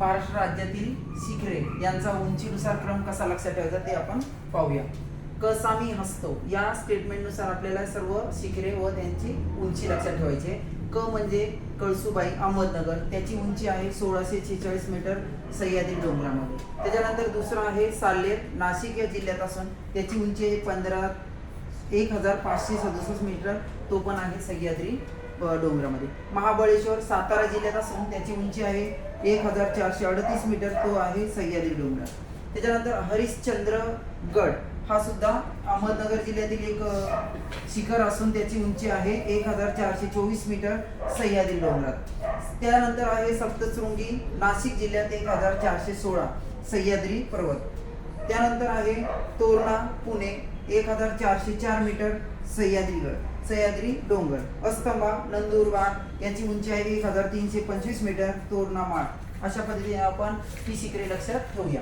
महाराष्ट्र राज्यातील शिखरे यांचा उंचीनुसार क्रम कसा लक्षात ठेवायचा ते आपण पाहूया. कसामी हसतो. या स्टेटमेंटनुसार आपल्याला सर्व शिखरे व त्यांची उंची लक्षात ठेवायची क म्हणजे कळसुबाई अहमदनगर. त्याची उंची आहे सोळाशे छेचाळीस मीटर सह्याद्री डोंगरामध्ये. त्याच्यानंतर दुसरा आहे साल्हेर नाशिक या जिल्ह्यात असून त्याची उंची आहे पंधरा एक हजार पाचशे सदुसष्ट मीटर. तो पण आहे सह्याद्री डोंगरामध्ये. महाबळेश्वर सातारा जिल्ह्यात असून त्याची उंची आहे एक हजार चारशे अडतीस मीटर. तो आहे सह्याद्री डोंगर त्याच्यानंतर हरिश्चंद्र गड हा सुद्धा अहमदनगर जिल्ह्यातील एक शिखर असून त्याची उंची आहे एक हजार चारशे चोवीस मीटर सह्याद्री डोंगरात त्यानंतर आहे सप्तशृंगी. नाशिक जिल्ह्यात एक हजार चारशे सोळा सह्याद्री पर्वत. त्यानंतर आहे तोरणा पुणे एक हजार चारशे चार मीटर सह्याद्रीगड सह्याद्री डोंगर अस्तंबा नंदुरबार यांची उंची आहे एक हजार तीनशे पंचवीस मीटर तोरणा माठ अशा पद्धतीने आपण ही शिकरे लक्षात ठेवूया.